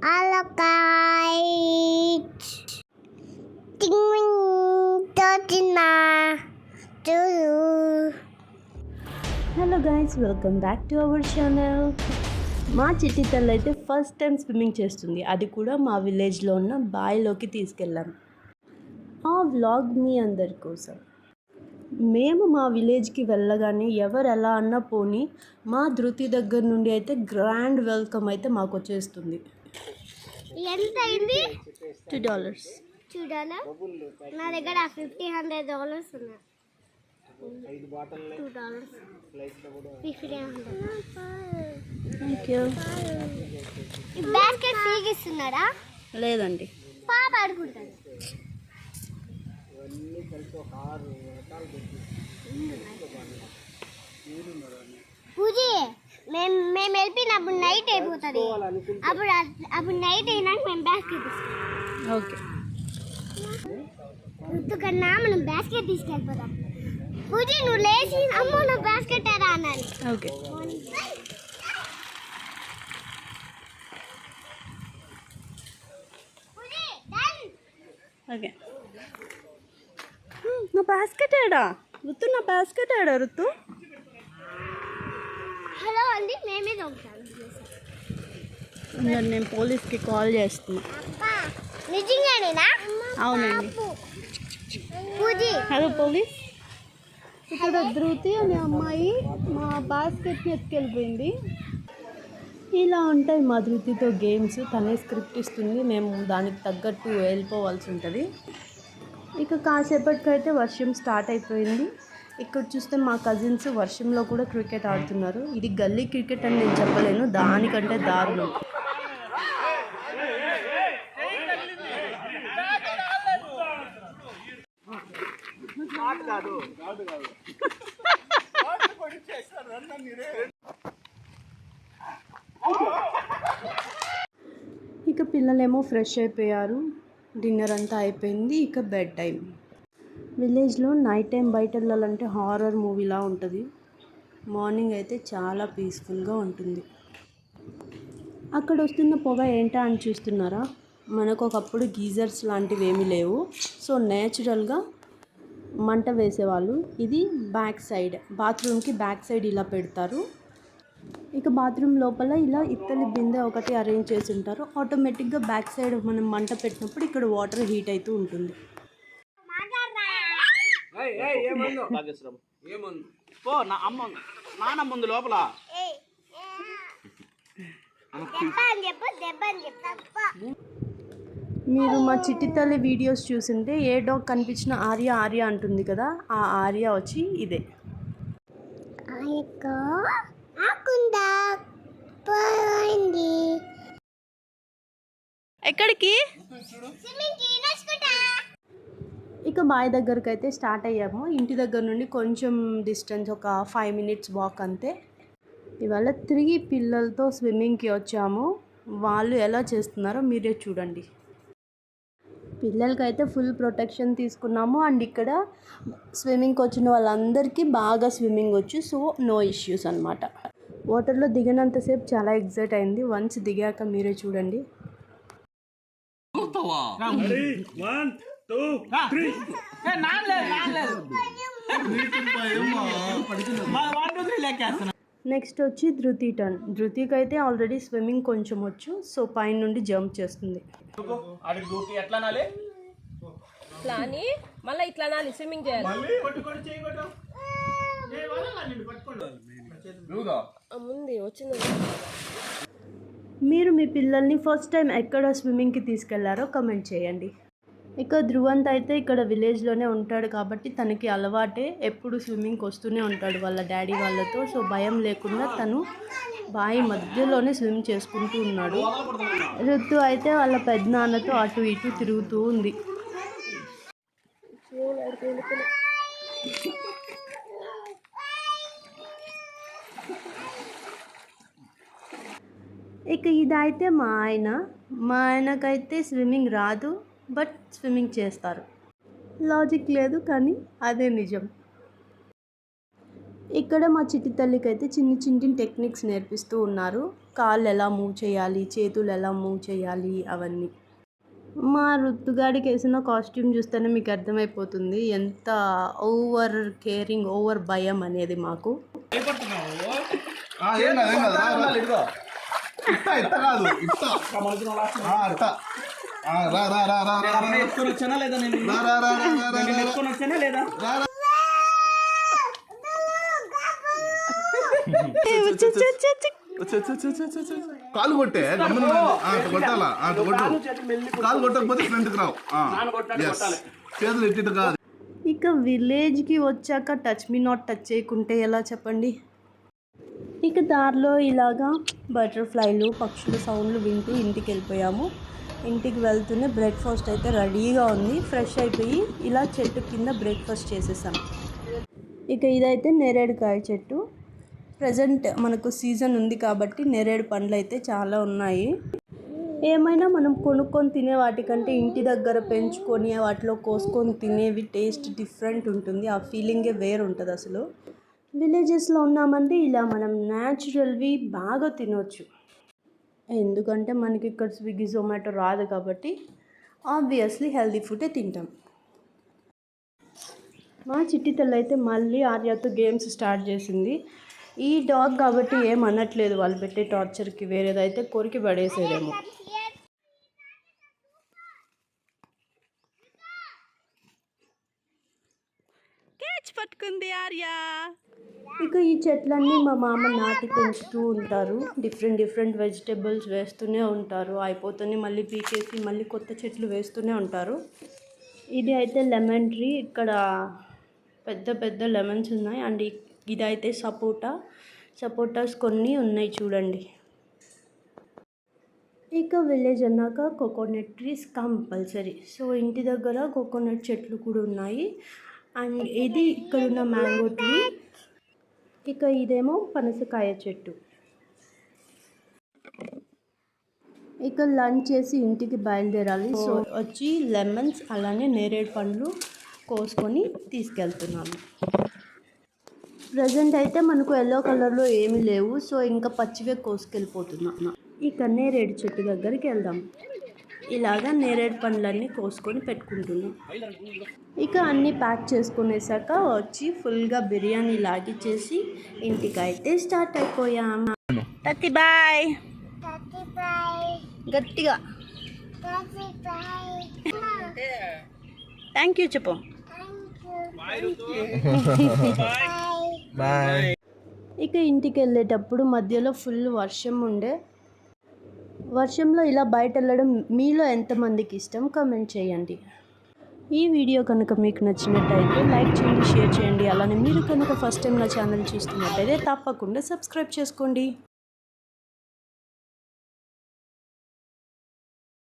Hello guys. Ting Totina. Doo. Hello guys welcome back to our channel మా చిట్టి తల్లి అయితే ఫస్ట్ టైం స్విమ్మింగ్ చేస్తుంది అది కూడా మా విలేజ్లో ఉన్న బావిలోకి తీసుకెళ్ళాం ఆ వ్లాగ్ మీ అందరి కోసం మేము మా విలేజ్కి వెళ్ళగానే ఎవరు ఎలా అన్నా పోని మా ధృతి దగ్గర నుండి అయితే గ్రాండ్ వెల్కమ్ అయితే మాకు వచ్చేస్తుంది ఎంత అయింది టూ డాలర్స్. చూడాలా? నా దగ్గర ఫిఫ్టీ హండ్రెడ్ డాలర్స్ ఉన్నాయి. Two dollars. Fifty hundred. Thank you basket ఫ్రీగా ఇస్తున్నారా? లేదండి. పాప ఆడుకుంటాడు పూజీ. మేము మేము వెళ్ళినప్పుడు నైట్ అయిపోతుంది. అప్పుడు అప్పుడు నైట్ అయినాక మేము బాస్కెట్ తీసుకుంటాం ఓకే. మనం బాస్కెట్ తీసుకెళ్ళిపోతాం పూజీ నువ్వు లేచి అమ్మో నా బాస్కెట్ రా అన్నాను ఓకే. ఓకే. నా బాస్కెట్ ఏడా? రుతు నా బాస్కెట్ ఏడా రుతు? హలో అండి మేమే నేను పోలీస్కి కాల్ చేస్తున్నా. నిజంగానేనా? అవునండి. Hello police. ఇక్కడ ధృతి అనే అమ్మాయి మా బాస్కెట్ని ఎత్తుకెళ్ళిపోయింది. ఇలా ఉంటాయి మా ధృతితో గేమ్స్ తనే స్క్రిప్ట్ ఇస్తుంది మేము దానికి తగ్గట్టు వెళ్ళిపోవాల్సి ఉంటుంది. ఇక కాసేపటికైతే వర్షం స్టార్ట్ అయిపోయింది. ఇక్కడ చూస్తే మా కజిన్స్ వర్షంలో కూడా క్రికెట్ ఆడుతున్నారు. ఇది గల్లీ క్రికెట్ అని నేను చెప్పలేను. దానికంటే దారుణం. ఇక పిల్లలేమో ఫ్రెష్ అయిపోయారు. డిన్నర్ అంతా అయిపోయింది. ఇక బెడ్ టైం విలేజ్లో నైట్ టైం బయట వెళ్ళాలంటే హారర్ మూవీలా ఉంటుంది. మార్నింగ్ అయితే చాలా పీస్ఫుల్గా ఉంటుంది. అక్కడ వస్తున్న పొగ ఏంటా అని చూస్తున్నారా? మనకు ఒకప్పుడు గీజర్స్ లాంటివి ఏమీ లేవు. సో నేచురల్గా మంట వేసేవాళ్ళు. ఇది బ్యాక్ సైడ్ బాత్రూమ్కి బ్యాక్ సైడ్ ఇలా పెడతారు. ఇక బాత్రూమ్ లోపల ఇలా ఇత్తలి బిందె ఒకటి అరేంజ్ చేసి ఉంటారు. ఆటోమేటిక్గా బ్యాక్ సైడ్ మనం మంట పెట్టినప్పుడు ఇక్కడ వాటర్ హీట్ అవుతూ ఉంటుంది. నాగేశ్వరం ఏముంది? పో నా అమ్మ నాన్న ముందు లోపల. మీరు మా చిట్టి తల్లి వీడియోస్ చూసింటే ఏ డాగ్ కనిపించిన ఆర్య ఆర్య అంటుంది కదా ఆ ఆర్య వచ్చి ఇదే. ఆయక్క ఆకుందా? పోయింది. ఎక్కడికి? ఇక బాయ్ దగ్గరకు అయితే స్టార్ట్ అయ్యాము. ఇంటి దగ్గర నుండి కొంచెం డిస్టెన్స్ ఒక ఫైవ్ మినిట్స్ వాక్ అంతే. ఇవాళ త్రీ పిల్లలతో స్విమ్మింగ్కి వచ్చాము. వాళ్ళు ఎలా చేస్తున్నారో మీరే చూడండి. పిల్లలకైతే ఫుల్ ప్రొటెక్షన్ తీసుకున్నాము. అండ్ ఇక్కడ స్విమ్మింగ్కి వచ్చిన వాళ్ళందరికీ బాగా స్విమ్మింగ్ వచ్చు. సో నో ఇష్యూస్ అనమాట వాటర్లో దిగినంతసేపు చాలా ఎగ్జైట్ అయింది. వన్స్ దిగాక మీరే చూడండి. ఏ, నానలేదు నానలేదు. వన్ టూ త్రీ లెక్కేస్తున్నా. నెక్స్ట్ వచ్చి ధృతి టర్న్. ధృతికి అయితే ఆల్రెడీ స్విమ్మింగ్ కొంచెం వచ్చు సో పైన నుండి జంప్ చేస్తుంది. అది డ్యూటీ ఎట్లా నాలే ఇట్లా అని మళ్ళీ ఇట్లా నాలి స్విమ్మింగ్ చేయాలి. ఆ, ముందు వచ్చింది మీరు మీ పిల్లల్ని ఫస్ట్ టైం ఎక్కడ స్విమ్మింగ్కి తీసుకెళ్ళారో కమెంట్ చేయండి. ఇక ధ్రువంత్ అయితే ఇక్కడ విలేజ్లోనే ఉంటాడు కాబట్టి తనకి అలవాటే ఎప్పుడు స్విమ్మింగ్కి వస్తూనే ఉంటాడు వాళ్ళ డాడీ వాళ్ళతో. సో భయం లేకుండా తను బావి మధ్యలోనే స్విమ్ చేసుకుంటూ ఉన్నాడు. ఋతు అయితే వాళ్ళ పెద్దనాన్నతో అటు ఇటు తిరుగుతూ ఉంది. ఇక ఇదైతే మా ఆయన. మా ఆయనకైతే స్విమ్మింగ్ రాదు. బట్ స్విమ్మింగ్ చేస్తారు. లాజిక్ లేదు కానీ అదే నిజం. ఇక్కడ మా చిట్టి తల్లికి అయితే చిన్ని చిన్ని టెక్నిక్స్ నేర్పిస్తూ ఉన్నారు. కాళ్ళు ఎలా మూవ్ చేయాలి చేతులు ఎలా మూవ్ చేయాలి అవన్నీ. మా రుత్తుగాడికి వేసిన కాస్ట్యూమ్ చూస్తేనే మీకు అర్థమైపోతుంది. ఎంత ఓవర్ కేరింగ్ ఓవర్ భయం అనేది మాకు. కాదు, కాదు. రా, రా. ఇట్ట ఇట్ట కాదు ఇట్ట ఆ, అట్ట ఆ, రా రా రా రా రా రా. ఎత్తుకొని వచ్చానా లేదా నేను? రా రా రా రా రా రా నేను రా. ఎత్తుకొని వచ్చానా లేదా? రా రా. కాలు కొట్టే కొట్టాలా? కొట్టు. కాలు కొట్టకపోతే ఫ్రంట్కి రావు. చేతులు ఇట్టిట్టు కాదు. ఇక విలేజ్కి వచ్చాక టచ్ మీ నాట్ టచ్ చేయకుంటే ఎలా చెప్పండి? ఇక దారిలో ఇలాగా బటర్ఫ్లైలు పక్షుల సౌండ్లు వింటూ ఇంటికి వెళ్ళిపోయాము ఇంటికి వెళ్తూనే బ్రేక్ఫాస్ట్ అయితే రెడీగా ఉంది ఫ్రెష్ అయిపోయి ఇలా చెట్టు కింద బ్రేక్ఫాస్ట్ చేసేసాం. ఇక ఇదైతే నేరేడుకాయ చెట్టు. ప్రజెంట్ మనకు సీజన్ ఉంది కాబట్టి నేరేడు పండ్లు అయితే చాలా ఉన్నాయి. ఏమైనా మనం కొనుక్కొని తినే వాటికంటే ఇంటి దగ్గర పెంచుకొని వాటిలో కోసుకొని తినేవి టేస్ట్ డిఫరెంట్ ఉంటుంది. ఆ ఫీలింగే వేరు ఉంటుంది అసలు. విలేజెస్లో ఉన్నామంటే ఇలా మనం న్యాచురల్వి బాగా తినొచ్చు. ఎందుకంటే మనకి ఇక్కడ స్విగ్గీ జొమాటో రాదు కాబట్టి ఆబ్వియస్లీ హెల్దీ ఫుడే తింటాం. మా చిట్టి తల్లి అయితే మళ్ళీ ఆర్యాతో గేమ్స్ స్టార్ట్ చేసింది. ఈ డాగ్ కాబట్టి ఏం అనట్లేదు వాళ్ళు పెట్టే టార్చర్కి వేరేదైతే కొరికి పడేసేదేమో. పట్టుకుంది ఆర్య. ఇక ఈ చెట్లన్నీ మా మామ నాటి పెంచుతూ ఉంటారు. డిఫరెంట్ డిఫరెంట్ వెజిటేబుల్స్ వేస్తూనే ఉంటారు. అయిపోతూనే మళ్ళీ పీకేసి మళ్ళీ కొత్త చెట్లు వేస్తూనే ఉంటారు. ఇది అయితే లెమన్ ట్రీ ఇక్కడ పెద్ద పెద్ద లెమన్స్ ఉన్నాయి. అండ్ ఇది ఇదైతే సపోటా. సపోటాస్ కొన్ని ఉన్నాయి చూడండి. ఇక విలేజ్ అన్నాక కోకోనట్ ట్రీస్ కంపల్సరీ సో ఇంటి దగ్గర కోకోనట్ చెట్లు కూడా ఉన్నాయి. అండ్ ఇది ఇక్కడ ఉన్న మ్యాంగో ట్రీ. ఇక ఇదేమో పనసకాయ చెట్టు. ఇక లంచ్ చేసి ఇంటికి బయలుదేరాలి. సో వచ్చి లెమన్స్ అలానే నేరేడు పండ్లు కోసుకొని తీసుకెళ్తున్నాను. ప్రజెంట్ అయితే మనకు ఎల్లో కలర్లో ఏమీ లేవు. సో ఇంకా పచ్చివే కోసుకెళ్ళిపోతున్నాను ఇక నేరేడు చెట్టు దగ్గరికి వెళ్దాం. ఇలాగా నేరేడు పండ్లన్నీ కోసుకొని పెట్టుకుంటున్నాం. ఇక అన్నీ ప్యాక్ చేసుకునేసాక వచ్చి ఫుల్గా బిర్యానీ లాగిచ్చేసి ఇంటికైతే స్టార్ట్ అయిపోయాం. తత్తి బాయ్. గట్టిగా. థ్యాంక్ యూ చెప్పు. బాయ్. ఇక ఇంటికి వెళ్ళేటప్పుడు మధ్యలో ఫుల్ వర్షం ఉండే. వర్షంలో ఇలా బయట వెళ్ళడం మీలో ఎంతమందికి ఇష్టం? కమెంట్ చేయండి. ఈ వీడియో కనుక మీకు నచ్చినట్టయితే లైక్ చేయండి షేర్ చేయండి. అలానే మీరు కనుక ఫస్ట్ టైం నా ఛానల్ చూస్తున్నట్టయితే తప్పకుండా సబ్స్క్రైబ్ చేసుకోండి.